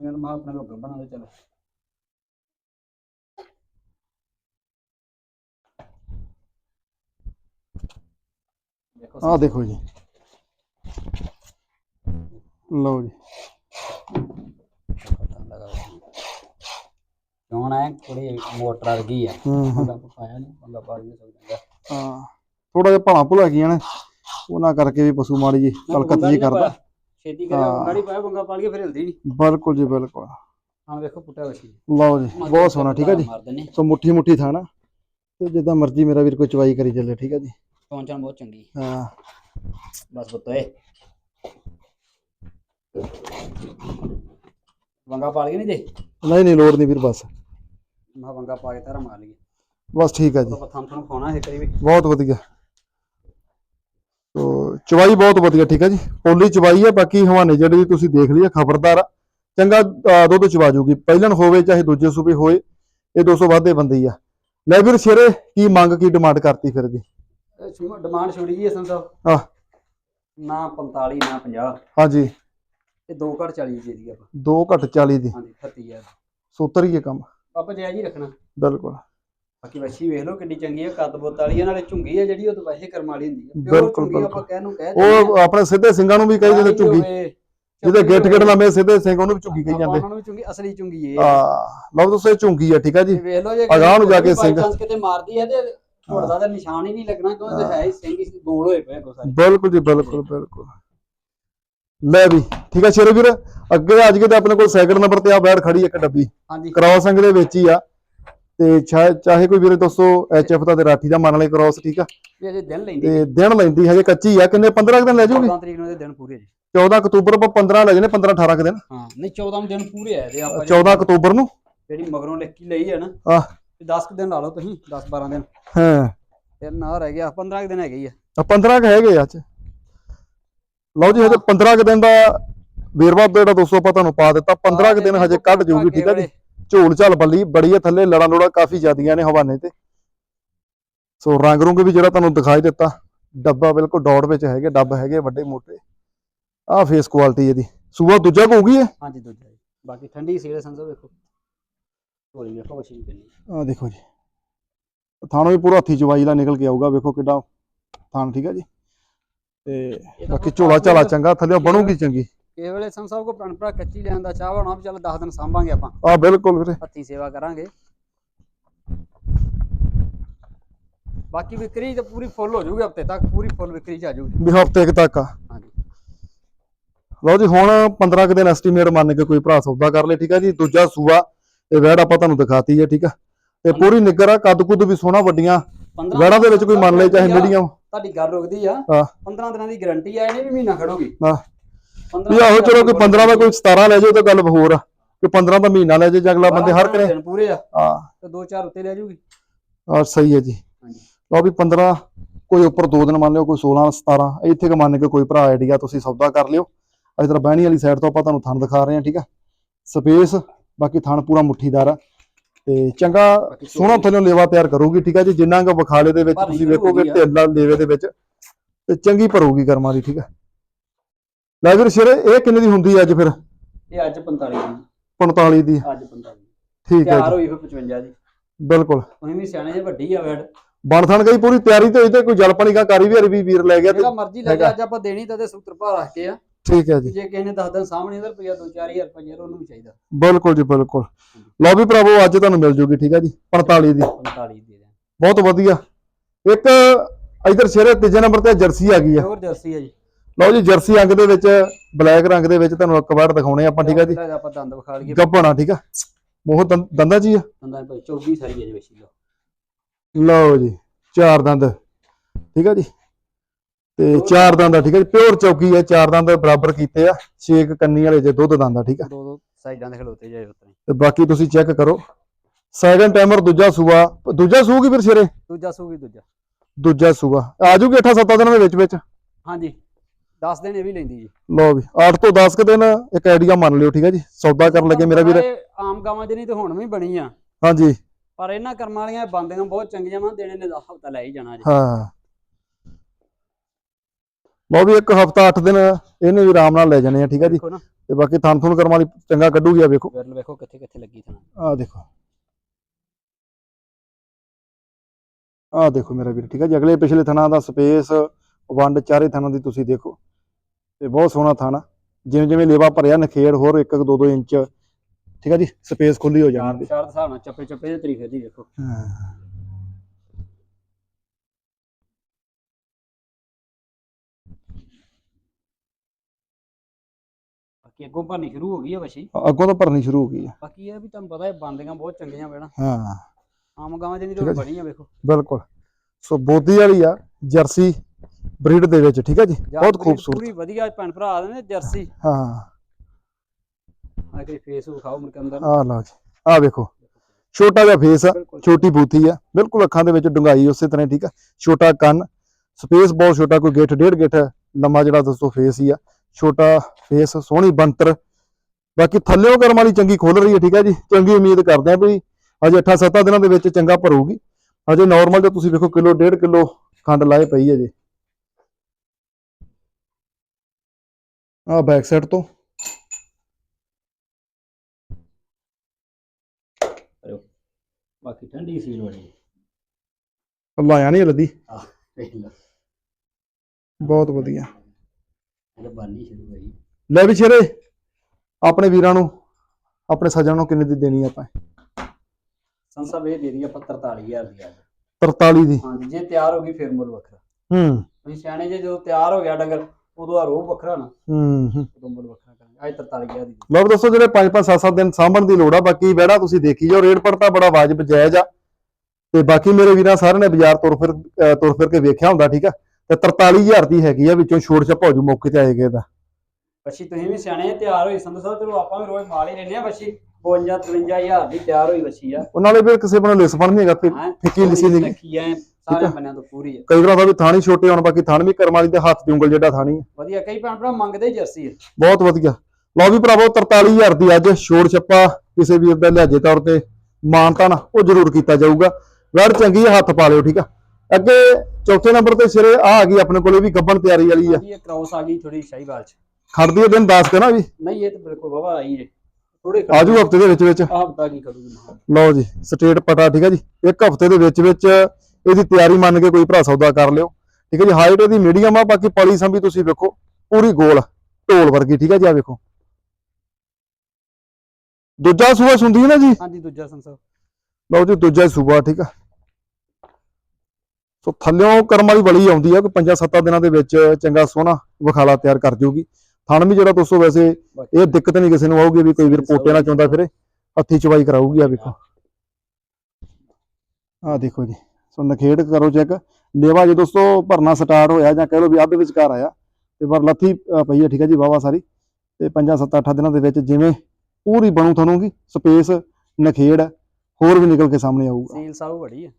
ਮੈਂ ਮਾਂ ਆਪਣਾ ਲੋਕ ਬਣਾ ਦੇ ਚਲੋ। ਦੇਖੋ ਆ ਦੇਖੋ ਜੀ। ਲਓ ਜੀ। ਕੌਣ ਹੈ ਕੁੜੀ ਮੋਟਰ ਵਰਗੀ ਆ। ਹੂੰ ਹੂੰ। ਬੰਦਾ ਪਾਇਆ ਨਹੀਂ ਬੰਦਾ ਪਾ ਨਹੀਂ ਸਕਦਾ ਹਾਂ ਥੋੜਾ ਜਿਹਾ ਭਾਣਾ ਭੁਲਾ ਗਈਆਂ ਨੇ। ਉਹਨਾਂ ਕਰਕੇ ਵੀ ਪਸ਼ੂ ਮਾੜੀ ਜੀ ਕਲਕਤ ਜੀ ਕਰਦਾ। ਛੇਤੀ ਕਰਿਆ ਨਹੀਂ ਪਾਇਆ ਬੰਗਾ ਪਾ ਲਈਏ ਫਿਰ ਹਿਲਦੀ ਨਹੀਂ। ਬਿਲਕੁਲ ਜੀ ਬਿਲਕੁਲ। ਹਾਂ ਵੇਖੋ ਪੁੱਟਾ ਵਸੀ ਲਓ ਜੀ ਬਹੁਤ ਸੋਹਣਾ ਠੀਕ ਹੈ ਜੀ? ਮਾਰ ਦਿੰਨੇ ਸੋ ਮੁੱਠੀ ਮੁੱਠੀ ਥਾਣਾ ਤੇ ਜਿੱਦਾਂ ਮਰਜ਼ੀ ਮੇਰਾ ਵੀਰ ਕੋਈ ਚਵਾਈ ਕਰੀ ਚੱਲੇ ਠੀਕ ਹੈ ਜੀ? ਪਹੁੰਚਣ ਬਹੁਤ ਚੰਗੀ। ਹਾਂ। ਬਸ ਪੁੱਤੋਏ ਬੰਗਾ ਪਾ ਲਈਏ ਨਹੀਂ ਦੇ ਨਹੀਂ ਨਹੀਂ ਲੋੜ ਨਹੀਂ ਵੀਰ ਬਸ। ਮਾ ਬੰਗਾ ਪਾ ਕੇ ਤਾਰਾ ਮਾਰ ਲਈਏ ਬਸ ਠੀਕ ਹੈ ਜੀ। ਉਹ ਪਥਾਂ ਤੁਹਾਨੂੰ ਖਾਣਾ ਹੈ ਕਰੀ ਵੀ। ਬਹੁਤ ਵਧੀਆ। ਤੋ ਚਵਾਈ ਬਹੁਤ ਵਧੀਆ ਠੀਕ ਹੈ ਜੀ। ਪੋਲੀ ਚਵਾਈ ਹੈ ਬਾਕੀ ਹਵਾਨੇ ਜਿਹੜੀ ਤੁਸੀਂ ਦੇਖ ਲਈ ਖਬਰਦਾਰ ਆ। ਚੰਗਾ ਦੁੱਧ ਚਵਾ ਜੂਗੀ। ਪਹਿਲਣ ਹੋਵੇ ਚਾਹੇ ਦੂਜੇ ਸੂਬੇ ਹੋਏ ਇਹ 200 ਵਾਧੇ ਬੰਦੇ ਆ। ਲੈ ਵੀਰ ਸ਼ੇਰੇ ਕੀ ਮੰਗ ਕੀ ਡਿਮਾਂਡ ਕਰਤੀ ਫਿਰ ਜੀ ਡਿਮਾਂਡ ਛੋੜੀ ਜੀ ਅਸਲ ਸਾਹਿਬ ਆਹ ਨਾ 45 ਨਾ 50 ਹਾਂਜੀ। ਇਹ 2 ਘੱਟ 40 ਦੇ ਦੀ ਆਪਾਂ। 2 ਘੱਟ 40 ਦੀ। ਹਾਂਜੀ 38000 ਸੋਤਰ ਹੀ ਹੈ ਕੰਮ। ਆਪਾਂ ਜਾਇਜ਼ ਹੀ ਰੱਖਣਾ। ਬਿਲਕੁਲ। ਬਾਕੀ ਵੱਛੀ ਵੇਖ ਲਓ ਕਿੰਨੀ ਚੰਗੀ ਹੈ ਕੱਦ ਬੁੱਤ ਵਾਲੀ ਹੈ ਨਾਲੇ ਝੁੰਗੀ ਹੈ ਜਿਹੜੀ ਉਹ ਤਾਂ ਵੈਸੇ ਕਰਮ ਵਾਲੀ ਹੁੰਦੀ ਹੈ ਪਿਓਰ ਬਿਲਕੁਲ, ਝੁੰਗੀ ਆਪਾਂ ਬਿਲਕੁਲ। ਕਹਿ ਨੂੰ ਕਹਿ ਉਹ ਆਪਣੇ ਸਿੱਧੇ ਸਿੰਘਾਂ ਨੂੰ ਵੀ ਕਹੀ ਜਾਂਦੇ ਝੁੱਗੀ। ਜਿਹਦੇ ਗਿੱਟ ਗਿੱਟ ਲੰਮੇ ਸਿੱਧੇ ਸਿੰਘ ਉਹਨੂੰ ਵੀ ਝੁੱਗੀ ਕਹੀ ਜਾਂਦੇ। ਉਹਨਾਂ ਨੂੰ ਵੀ ਝੁੰਗੀ ਅਸਲੀ ਝੁੰਗੀ ਇਹ ਆ। ਲਓ ਦੋਸਤੋ ਇਹ ਝੁੰਗੀ ਆ ਠੀਕ ਆ ਜੀ। ਤੇ ਵੇਖ ਲਓ ਜੇ ਅਗਾਂਹ ਨੂੰ ਜਾ ਕੇ ਸਿੰਘ- chance ਕਿਤੇ ਮਾਰਦੀ ਹੈ ਤੇ ਝੋੜਦਾ ਦਾ ਨਿਸ਼ਾਨ ਹੀ ਨਹੀਂ ਲੱਗਣਾ ਕਿਉਂਕਿ ਇਹ ਹੈ ਹੀ ਸਿੰਘ ਹੀ ਗੋਲ ਹੋਏ ਪਏ ਕੋ ਸਾਰੇ। ਬਿਲਕੁਲ ਜੀ ਬਿਲਕੁਲ ਬਿਲਕੁਲ। ਲੈ ਵੀ ਠੀਕ ਆ ਸ਼ੇਰੇ ਵੀਰ? ਅੱਗੇ ਅੱਜ ਕੇ ਤੇ ਆਪਣੇ ਕੋਲ ਸੈਕਿੰਡ ਨੰਬਰ ਤੇ ਆ ਬੈਠ ਖੜੀ ਇੱਕ ਡੱਬੀ। ਹਾਂਜੀ। ਕ੍ਰਾਸ ਅੰਗ ਦੇ ਵਿੱਚ ਹੀ ਆ। ਤੇ ਚਾਹੇ ਕੋਈ ਵੀਰੇ ਦੋਸਤੋ ਐਚਐਫ ਦਾ ਤੇ ਰਾਠੀ ਦਾ ਮੰਨ ਲੈ ਕ੍ਰਾਸ ਠੀਕ ਆ? ਇਹ ਦਿਨ ਲੈਂਦੀ ਤੇ ਦਿਨ ਲੈਂਦੀ ਹਜੇ ਕੱਚੀ ਆ। ਕਿੰਨੇ 15 ਕੁ ਦਿਨ ਲੈ ਜਾਊਗੀ 14 ਤਰੀਕ ਨੂੰ ਇਹਦੇ ਦਿਨ ਪੂਰੇ ਜੀ। 14 ਅਕਤੂਬਰ ਆਪਾਂ 15 ਲੈ ਜਨੇ 15 18 ਕੁ ਦਿਨ। ਹਾਂ ਨਹੀਂ 14 ਨੂੰ ਦਿਨ ਪੂਰੇ ਆ ਇਹਦੇ ਆਪਾਂ 14 ਅਕਤੂਬਰ ਨੂੰ? ਜਿਹੜੀ ਮਗਰੋਂ ਲਿਖੀ ਲਈ ਹੈ ਨਾ ਆਹ। ਤੇ 10 ਕੁ ਦਿਨ ਲਾ ਲਓ ਤੁਸੀਂ 10 12 ਦਿਨ। ਹਾਂ। ਤੇ ਨਾ ਰਹਿ ਗਿਆ 15 ਕੁ ਦਿਨ ਹੈਗੇ ਹੀ ਆ। ਆ 15 ਕ ਹੈਗੇ ਆ ਅੱਜ। ਲਓ ਜੀ ਹਜੇ 15 ਕ ਦਿਨ ਦਾ ਵੇਰਵਾ ਜਿਹੜਾ ਦੋਸਤੋ ਆਪਾਂ ਤੁਹਾਨੂੰ ਪਾ ਦਿੱਤਾ। 15 ਕ ਦਿਨ ਹਜੇ ਕੱਢ ਜਾਊਗੀ ਠੀਕ ਆ ਜੀ? ਝੋਲ ਝਾਲ ਬੱਲੀ ਬੜੀ ਆ ਥੱਲੇ ਲੜਾ ਲੋੜਾ ਕਾਫੀ ਜ਼ਿਆਦੀਆਂ ਨੇ ਹਵਾਨੇ ਤੇ। ਸੋ ਰੰਗ ਰੁੰਗ ਵੀ ਜਿਹੜਾ ਤੁਹਾਨੂੰ ਦਿਖਾਈ ਦਿੱਤਾ ਡੱਬਾ ਬਿਲਕੁਲ ਡੌਟ ਵਿੱਚ ਹੈਗੇ ਡੱਬ ਹੈਗੇ ਵੱਡੇ ਮੋਟੇ। ਆਹ ਫੇਸ ਕੁਆਲਿਟੀ ਇਹਦੀ। ਸੂਆ ਦੂਜਾ ਕਹੂਗੀ ਇਹ ਹਾਂਜੀ ਦੂਜਾ ਜੀ। ਬਾਕੀ ਠੰਡੀ ਸੀਲ ਸੰਸੋ ਵੇਖੋ। ਹੋਲੀ ਵੇਖੋ ਮਸ਼ੀਨ ਕਿੰਨੀ ਆਹ ਦੇਖੋ ਜੀ। ਥਾਣੋਂ ਵੀ ਪੂਰਾ ਹੱਥੀ ਚਵਾਈ ਦਾ ਨਿਕਲ ਕੇ ਆਊਗਾ ਵੇਖੋ ਕਿੱਡਾ ਥਾਣ ਠੀਕ ਆ ਜੀ? ਤੇ ਇਹ ਤਾਂ ਬਾਕੀ ਝੋਲਾ ਝਾਲਾ ਚੰਗਾ ਥੱਲੇ ਬਣੂਗੀ ਚੰਗੀ। ਕਿਸੇ ਵੇਲੇ ਸੰਸਾ ਕੋ ਭੈਣ ਭਰਾ ਕੱਚੀ ਲੈਣ ਦਾ ਚਾਹ ਹੋਣਾ ਵੀ ਚੱਲ 10 ਦਿਨ ਸਾਂਭਾਂਗੇ ਆਪਾਂ। ਆਹ ਬਿਲਕੁਲ ਵੀਰੇ। ਹੱਥੀ ਸੇਵਾ ਕਰਾਂਗੇ। ਬਾਕੀ ਵਿਕਰੀ ਤੇ ਪੂਰੀ ਫੁੱਲ ਹੋ ਜਾਊਗੀ ਹਫ਼ਤੇ ਤੱਕ ਪੂਰੀ ਫੁੱਲ ਵਿਕਰੀ ਚ ਆ ਜਾਊਗੀ ਵੀ ਹਫ਼ਤੇ ਤੱਕ ਆ। ਹਾਂਜੀ। ਲਓ ਜੀ ਹੁਣ 15 ਕੁ ਦਿਨ ਐਸਟੀਮੇਟ ਮੰਨ ਕੇ ਕੋਈ ਭਰਾ ਸੌਦਾ ਕਰ ਲੇ ਠੀਕ ਆ ਜੀ? ਦੂਜਾ ਸੂਆ ਇਹ ਵੈੜ ਆਪਾਂ ਤੁਹਾਨੂੰ ਦਿਖਾਤੀ ਹੈ ਠੀਕ ਆ? ਤੇ ਪੂਰੀ ਨਿੱਗਰ ਆ ਕੱਦ ਕੁੱਦ ਵੀ ਸੋਹਣਾ ਵੱਡੀਆਂ। 15 ਵੈੜਾਂ ਦੇ ਵਿੱਚ ਕੋਈ ਮੰਨ ਲਏ ਚਾਹੇ ਮੀਡੀਅਮ। ਤੁਹਾਡੀ ਗੱਲ ਰੁਕਦੀ ਆ। ਹਾਂ। 15 ਦਿਨਾਂ ਦੀ ਗਾਰੰਟੀ ਆ ਇਹਨੇ ਵੀ ਮਹੀਨਾ ਖੜੋਗੀ ਹਾਂ। 15 ਵੀ ਆਹੋ ਚਲੋ ਕੋਈ 15 ਦਾ ਕੋਈ 17 ਲੈ ਜਾਓ ਤਾਂ ਗੱਲ ਹੋਰ ਆ। ਕਿ 15 ਦਾ ਮਹੀਨਾ ਲੈ ਜਾਂ ਅਗਲਾ ਬੰਦੇ ਹਰ ਕਰੇ। ਪੂਰੇ ਆ। ਆ ਤੇ ਦੋ ਚਾਰ ਉੱਤੇ ਲੈ ਜਾਊਗੀ। ਆ ਸਹੀ ਹੈ ਜੀ। ਲਓ ਵੀ 15 ਕੋਈ ਉੱਪਰ ਦੋ ਦਿਨ ਮੰਨ ਲਿਓ ਕੋਈ 16 17 ਇੱਥੇ ਕ ਮੰਨ ਕੇ ਕੋਈ ਭਰਾ ਆਈਡੀਆ ਤੁਸੀਂ ਸੌਦਾ ਕਰ ਲਿਓ। ਅੱਜ ਤਰ੍ਹਾਂ ਬਹਿਣੀ ਵਾਲੀ ਸਾਈਡ ਤੋਂ ਆਪਾਂ ਤੁਹਾਨੂੰ ਥਣ ਦਿਖਾ ਰਹੇ ਹਾਂ ਠੀਕ ਆ। ਸਪੇਸ ਬਾਕੀ ਥਣ ਪੂਰਾ ਮੁੱਠੀਦਾਰ ਆ। ਤੇ ਚੰਗਾ ਸੋਹਣਾ ਥੱਲੇ ਲੇਵਾ ਤਿਆਰ ਕਰੂਗੀ ਠੀਕ ਆ ਜੀ? ਜਿੰਨਾ ਕੁ ਵਿਖਾਲੇ ਦੇ ਵਿੱਚ ਤੁਸੀਂ ਹੋ ਵੇਖੋਗੇ। ਢੇਲਾ ਲੇਵੇ ਦੇ ਵਿੱਚ ਤੇ ਚੰਗੀ ਭਰੂਗੀ ਕਰਮਾਂ ਦੀ ਠੀਕ ਆ? ਲੈ ਵੀਰ ਸ਼ੇਰੇ ਇਹ ਕਿੰਨੇ ਦੀ ਹੁੰਦੀ ਆ ਅੱਜ ਫਿਰ? ਇਹ ਅੱਜ 45 ਦੀ। 45 ਦੀ। ਅੱਜ 45 ਠੀਕ ਹੈ ਤਿਆਰ ਹੋਈ ਫਿਰ 55 ਦੀ। ਬਿਲਕੁਲ। ਤੁਸੀਂ ਵੀ ਸਿਆਣੇ ਜੇ ਵੱਡੀ ਆ ਵੈੜ। ਬਣ ਥਣ ਗਈ ਪੂਰੀ ਤਿਆਰੀ ਤੇ ਹੋਈ ਤੇ ਕੋਈ ਜਲਪਣੀ ਕਾ ਕਾਰੀ ਵੀ ਵੀ ਵੀਰ ਲੈ ਗਿਆ ਤੇ ਜਿਹੜਾ ਮਰਜ਼ੀ ਲੈ। ਜਾ ਅੱਜ ਆਪਾਂ ਦੇਣੀ ਤਾਂ ਤੇ ਸੂਤਰ ਭਾ ਰੱਖ ਕੇ ਆ। ਠੀਕ ਹੈ ਜੀ। ਜੇ ਕਿਸੇ ਨੇ 10 ਦਿਨ ਸਾਹਮਣੇ ਦਾ ਰੁਪਿਆ 2-4000 ਰੁਪਏ ਉਹਨੂੰ ਵੀ ਚਾਹੀਦਾ। ਬਿਲਕੁਲ ਜੀ ਬਿਲਕੁਲ। ਲਓ ਵੀ ਭਰਾਵੋ ਅੱਜ ਤੁਹਾਨੂੰ ਮਿਲ ਜੂਗੀ ਠੀਕ ਹੈ ਜੀ 45 ਦੀ। 45 ਦੇ ਦੇ ਬਹੁਤ ਵਧੀਆ। ਇੱਕ ਇਧਰ ਸ਼ੇਰੇ ਤੀਜੇ ਨੰਬਰ ਤੇ ਜਰਸੀ ਆ ਗਈ ਆ। ਹੋਰ ਜਰਸੀ ਹੈ ਜੀ। ਲਓ ਜੀ ਜਰਸੀ ਅੰਗ ਦੇ ਵਿੱਚ ਬਲੈਕ ਰੰਗ ਦੇ ਵਿੱਚ ਤੁਹਾਨੂੰ ਇੱਕ ਵਾਰ ਦਿਖਾਉਣੇ ਆਪਾਂ ਠੀਕ ਹੈ ਜੀ। ਆਪਾਂ ਦੰਦ ਵਿਖਾ ਲਈਏ। ਗੱਭਣਾ ਠੀਕ ਆ ਮੋਹ ਦੰਦਾਂ ਜੀ ਆ। ਦੰਦਾਂ ਭਾਈ 24 ਸਾਰੀ ਹੈ ਜੀ ਵੈਸੀ ਲੋ ਲਓ। ਜੀ ਚਾਰ ਦੰਦ ਠੀਕ ਆ ਜੀ। ਤੇ ਚਾਰ ਦੰਦ ਆ ਠੀਕ ਜੀ? ਪਿਓਰ ਚੌਕੀ ਆ ਚਾਰ ਦੰਦ ਬਰਾਬਰ ਕੀਤੇ ਆ। ਛੇਕ ਕੰਨੀ ਵਾਲੇ ਜੇ ਦੁੱਧ ਦੰਦ ਆ ਠੀਕ ਆ? ਦੋ ਦੋ ਸਾਈਡਾਂ ਦੇ ਖਲੋਤੇ ਜਾਏ ਉਤਰੇ ਤੇ ਬਾਕੀ ਤੁਸੀਂ ਚੈੱਕ ਕਰੋ। ਸੈਕੰਡ ਟਾਈਮਰ ਦੂਜਾ ਸੂਆ। ਦੂਜਾ ਸੂਗੀ ਫਿਰ ਸ਼ੇਰੇ? ਦੂਜਾ ਸੂਗੀ ਦੂਜਾ? ਦੂਜਾ ਸੂਆ। ਆ ਜੂਗੀ 8-7 ਦਿਨਾਂ ਦੇ ਵਿੱਚ ਵਿੱਚ? ਹਾਂਜੀ। 10 ਦਿਨ ਇਹ ਵੀ ਲੈਂਦੀ ਜੀ। ਲਓ ਵੀ 8 ਤੋਂ 10 ਕੁ ਦਿਨ ਇੱਕ ਆਈਡੀਆ ਮੰਨ ਲਿਓ ਠੀਕ ਹੈ ਜੀ? ਸੌਦਾ ਕਰਨ ਲੱਗੇ ਮੇਰਾ ਵੀਰ। ਆਮ ਗਾਵਾਂ ਜਿਹੀ ਤੇ ਹੁਣ ਵੀ ਬਣੀ ਆ। ਹਾਂਜੀ। ਪਰ ਇਹਨਾਂ ਕਰਮਾਂ ਵਾਲੀਆਂ ਬੰਦੀਆਂ ਬਹੁਤ ਚੰਗੀਆਂ ਵਾਂ ਦੇਣੇ ਨੇ ਦਾ ਹਫਤਾ ਲੈ ਹੀ ਜਾਣਾ ਜੀ। ਹਾਂ। ਲਓ ਵੀ ਇੱਕ ਹਫਤਾ 8 ਦਿਨ ਇਹਨੇ ਵੀ ਆਰਾਮ ਨਾਲ ਲੈ ਜਾਣੇ ਆ ਠੀਕ ਹੈ ਜੀ। ਦੇਖੋ ਨਾ। ਤੇ ਬਾਕੀ ਥਣ ਥੁਣ ਕਰਮ ਵਾਲੀ ਚੰਗਾ ਕੱਢੂਗੀ ਆ ਵੇਖੋ। ਵਿਰਲ ਵੇਖੋ ਕਿੱਥੇ ਕਿੱਥੇ ਲੱਗੀ ਥਣਾ। ਆ ਦੇਖੋ। ਆ ਦੇਖੋ ਮੇਰਾ ਵੀਰ ਠੀਕ ਹੈ ਜੀ। ਅਗਲੇ ਪਿਛਲੇ ਥਣਾ ਦਾ ਸਪੇਸ ਵੰਡ ਚਾਰੇ ਥਾਣਾ ਦੀ ਤੁਸੀਂ ਦੇਖੋ। ਤੇ ਬਹੁਤ ਸੋਹਣਾ ਥਾਣਾ ਜਿਵੇਂ ਜਿਵੇਂ ਲੇਵਾ ਭਰਿਆ ਨਖੇੜ ਹੋਰ 1 1 2 2 ਇੰਚ ਠੀਕ ਆ ਜੀ ਸਪੇਸ ਖੁੱਲੀ ਹੋ ਜਾਣੀ ਚਾਰ ਦੇ ਹਿਸਾਬ ਨਾਲ ਚੱਪੇ ਚੱਪੇ ਦੇ ਤਰੀਕੇ ਦੀ ਵੇਖੋ। ਹਾਂ। ਅੱਗੋਂ ਭਰਨੀ ਸ਼ੁਰੂ ਹੋ ਗਈ ਹੈ ਵਸ਼ੀ? ਅੱਗੋਂ ਤਾਂ ਭਰਨੀ ਸ਼ੁਰੂ ਹੋ ਗਈ ਆ। ਬਾਕੀ ਇਹ ਵੀ ਤੁਹਾਨੂੰ ਪਤਾ ਹੈ ਬੰਦੀਆਂ ਬਹੁਤ ਚੰਗੀਆਂ ਬੈਣਾ ਹਾਂ। ਆਮ ਗਾਵਾਂ ਜਿਹੀ ਠੀਕ ਹੈ ਰੋਡ। ਬਣੀ ਆ ਵੇਖੋ। ਬਿਲਕੁਲ। ਸੋ ਬੋਦੀ ਵਾਲੀ ਆ ਜਰਸੀ ਬਰੀਡ ਦੇ ਵਿੱਚ ਠੀਕ ਆ ਜੀ? ਬਹੁਤ ਖੂਬਸੂਰਤ। ਪੂਰੀ ਵਧੀਆ ਭੈਣ ਭਰਾ ਆ ਨੇ ਜਰਸੀ। ਹਾਂ। ਆ ਕੇ ਫੇਸ ਵਿਖਾਓ ਮੁੜ ਕੇ ਅੰਦਰ। ਆਹ ਲਓ ਜੀ। ਆਹ ਵੇਖੋ। ਛੋਟਾ ਜਿਹਾ ਫੇਸ ਆ ਛੋਟੀ ਬੂਥੀ ਆ। ਬਿਲਕੁਲ ਅੱਖਾਂ ਦੇ ਵਿੱਚ ਡੁੰਗਾਈ ਉਸੇ ਤਰ੍ਹਾਂ ਠੀਕ ਆ? ਛੋਟਾ ਕੰਨ। ਸਪੇਸ ਬਹੁਤ ਛੋਟਾ ਕੋਈ ਗਿੱਠ ਡੇਢ ਗਿੱਠ ਲੰਮਾ ਜਿਹੜਾ ਦੋਸਤੋ ਫੇਸ ਹੀ ਆ। ਛੋਟਾ ਫੇਸ ਸੋਹਣੀ ਬੰਤਰ ਬਾਕੀ ਥੱਲਿਓਂ ਕਰਮ ਵਾਲੀ ਚੰਗੀ ਖੁੱਲ ਰਹੀ ਹੈ ਠੀਕ ਆ ਜੀ? ਚੰਗੀ ਉਮੀਦ ਕਰਦੇ ਆ ਵੀ ਅਜੇ 8-7 ਦਿਨਾਂ ਦੇ ਵਿੱਚ ਚੰਗਾ ਭਰੂਗੀ। ਅਜੇ ਨਾਰਮਲ ਜੇ ਤੁਸੀਂ ਵੇਖੋ ਕਿਲੋ ਡੇਢ ਕਿਲੋ ਖੰਡ ਲਾਏ ਪਈ ਹੈ ਜੀ। ਆ ਬੈਕ ਸਾਈਡ ਤੋਂ। ਬਾਕੀ ਠੰਡੀ ਸੀਲ ਬੜੀ ਲਾਇਆ ਨਹੀਂ ਲੱਦੀ ਬਹੁਤ ਵਧੀਆ। ਇਹ ਬਾਨੀ ਸ਼ੁਰੂ ਹੋਈ। ਲੈ ਵੀ ਸ਼ੇਰੇ ਆਪਣੇ ਵੀਰਾਂ ਨੂੰ ਆਪਣੇ ਸੱਜਣ ਨੂੰ ਕਿੰਨੇ ਦੀ ਦੇਣੀ ਆਪਾਂ? ਸੰਸਾ ਵੇ ਦੇ ਦੀ ਆਪਾਂ 43000 ਦੀ ਅੱਜ। 43 ਦੀ। ਹਾਂਜੀ ਜੇ ਤਿਆਰ ਹੋ ਗਈ ਫਿਰ ਮੁੱਲ ਵੱਖਰਾ। ਹੂੰ। ਤੁਸੀਂ ਸਿਆਣੇ ਜੇ ਜਦੋਂ ਤਿਆਰ ਹੋ ਗਿਆ ਡੰਗਰ ਉਦੋਂ ਆ ਰੋਹ ਵੱਖਰਾ ਨਾ। ਹੂੰ ਹੂੰ। ਉਦੋਂ ਮੁੱਲ ਵੱਖਰਾ ਕਰਾਂਗੇ। ਅੱਜ 43000 ਦੀ। ਲਓ ਵੀ ਦੋਸਤੋ ਜਿਹੜੇ 5-5 7-7 ਦਿਨ ਸਾਂਭਣ ਦੀ ਲੋੜ ਆ ਬਾਕੀ ਬਹਿੜਾ ਤੁਸੀਂ ਦੇਖੀ ਜਾਓ ਰੇਟ ਪੜਤਾ ਬੜਾ ਵਾਜਬ ਜਾਇਜ਼ ਆ। ਤੇ ਬਾਕੀ ਮੇਰੇ ਵੀਰਾਂ ਸਾਰਿਆਂ ਨੇ ਬਾਜ਼ਾਰ ਤੁਰ ਫਿਰ ਤੁਰ ਫਿਰ ਕੇ ਵੇਖਿਆ ਹੁੰਦਾ ਠੀਕ ਆ? ਤੇ 43000 ਦੀ ਹੈਗੀ ਆ ਵਿੱਚੋਂ ਛੋੜ ਛੱਪ ਹੋ ਜੂ ਮੌਕੇ ਤੇ ਆਏਗੇ ਦਾ ਬੱਚੀ ਤੁਸੀਂ ਵੀ ਸਿਆਣੇ ਤਿਆਰ ਹੋਈ ਸੰਧੂ ਸਾਹਿਬ ਚਲੋ ਆਪਾਂ ਵੀ ਰੋਜ਼ ਮਾਲ ਹੀ ਲੈਨੇ ਆ ਬੱਚੀ 52 53000 ਦੀ ਤਿਆਰ ਹੋਈ ਬੱਚੀ ਆ। ਉਹਨਾਂ ਨੇ ਵੀ ਕਿਸੇ ਬਣਾ ਲਿਸ ਬਣ ਨਹੀਂ ਹੈਗਾ ਫਿਰ ਹੈਂ? ਫਿੱਕੀ ਲਿਸੀ ਨਹੀਂ ਲੱਖੀ ਐ ਸਾਰੇ ਬੰਨਿਆਂ ਤੋਂ ਪੂਰੀ ਹੈ ਕਈ ਵਾਰ ਤਾਂ ਵੀ ਥਾਣੀ ਛੋਟੇ ਹੋਣ ਬਾਕੀ ਥਾਣ ਵੀ ਕਰਮ ਵਾਲੀ ਦੇ ਹੱਥ ਦੀ ਉਂਗਲ ਜਿਹੜਾ ਥਾਣੀ ਆ। ਵਧੀਆ ਕਈ ਭੈਣ ਭਰਾ ਮੰਗਦੇ ਹੀ ਜਰਸੀ ਹੈ ਬਹੁਤ ਵਧੀਆ। ਲਓ ਵੀ ਭਰਾਵੋ 43000 ਦੀ ਅੱਜ ਛੋੜ ਛੱਪਾ ਕਿਸੇ ਵੀਰ ਦਾ ਲਿਹਾਜੇ ਤੌਰ ਤੇ ਮਾਨਤਾਨ ਉਹ ਜ਼ਰੂਰ ਕੀਤਾ ਜਾਊਗਾ। ਵੜ ਚੰਗੀ ਆ ਹੱਥ ਪਾ ਲਿਓ ਠੀਕ ਆ। ਅੱਗੇ ਚੌਥੇ ਨੰਬਰ ਤੇ ਸਿਰੇ ਆ ਆ ਗਈ ਆਪਣੇ ਕੋਲੇ ਵੀ ਗੱਬਣ ਤਿਆਰੀ ਵਾਲੀ ਆ। ਹਾਂਜੀ ਇਹ ਕ੍ਰਾਸ ਆ ਗਈ ਥੋੜੀ ਸ਼ਾਹੀਵਾਲ ਚ। ਖੜਦੀ ਹੈ ਦਿਨ 10 ਕੇ ਨਾ ਵੀ। ਨਹੀਂ ਇਹ ਤਾਂ ਬਿਲਕੁਲ ਬਾਬਾ ਆਈ ਜੇ। ਥੋੜੇ ਆਜੂ ਹਫ਼ਤੇ ਦੇ ਵਿੱਚ ਵਿੱਚ। ਆਹ ਬਤਾ ਕੀ ਕਰੂਗੀ ਲਓ ਜੀ ਸਟੇਟ ਪਟਾ ਠੀਕ ਹੈ ਜੀ। ਇੱਕ ਹਫ਼ਤੇ ਦੇ ਵਿੱਚ ਵਿੱਚ ਇਹਦੀ ਤਿਆਰੀ ਮੰਨ ਕੇ ਕੋਈ ਭਰਾ ਸੌਦਾ ਕਰ ਲਿਓ। ਠੀਕ ਹੈ ਜੀ ਹਾਈਟ ਇਹਦੀ ਮੀਡੀਅਮ ਆ ਬਾਕੀ ਪਲੀ ਸੰਭੀ ਤੁਸੀਂ ਵੇਖੋ ਪੂਰੀ ਗੋਲ ਢੋਲ ਵਰਗੀ ਠੀਕ ਹੈ ਜੀ ਆ ਵੇਖੋ। ਦੂਜਾ ਸੂਆ ਸੁੰਦੀ ਹੈ ਨਾ ਜੀ? ਹਾਂਜੀ ਦੂਜਾ ਸੰਸਾ ਲਓ ਜੀ ਦੂਜਾ ਸੂਬਾ ਠੀਕ ਆ। ਸੋ ਥੱਲਿਓਂ ਕਰਮ ਵਾਲੀ ਬੜੀ ਆਉਂਦੀ ਆ ਕਿ 5-7 ਦਿਨਾਂ ਦੇ ਵਿੱਚ ਚੰਗਾ ਸੋਹਣਾ ਵਿਖਾਲਾ ਤਿਆਰ ਕਰ ਦਿਓਗੀ ਥਣ ਵੀ ਜਿਹੜਾ ਦੋਸਤੋ ਵੈਸੇ ਇਹ ਦਿੱਕਤ ਨਹੀਂ ਕਿਸੇ ਨੂੰ ਆਊਗੀ ਵੀ ਕੋਈ ਵੀਰ ਪੋਟੇ ਨਾਲ ਚਾਹੁੰਦਾ ਫਿਰੇ, ਹੱਥੀ ਚਵਾਈ ਕਰਾਊਗੀ ਆ ਵੇਖੋ। ਆ ਦੇਖੋ ਜੀ, ਸੋ ਨਖੇੜ ਕਰੋ ਚੈੱਕ। ਲੇਵਾ ਜੇ ਦੋਸਤੋ ਭਰਨਾ ਸਟਾਰਟ ਹੋਇਆ ਜਾਂ ਕਹਿ ਲਓ ਵੀ ਅੱਧ ਵਿਚਕਾਰ ਆਇਆ, ਤੇ ਪਰ ਲੱਥੀ ਪਈ ਹੈ ਠੀਕ ਹੈ ਜੀ ਵਾਵਾ ਸਾਰੀ। ਤੇ 5-7-8 ਦਿਨਾਂ ਦੇ ਵਿੱਚ ਜਿਵੇਂ ਪੂਰੀ ਬਣੂ ਤੁਹਾਨੂੰ ਸਪੇਸ, ਨਖੇੜ, ਹੋਰ ਵੀ ਨਿਕਲ ਕੇ ਸਾਹਮਣੇ ਆਊਗਾ। ਸੀਲ ਸਾਊ ਬੜੀ ਹੈ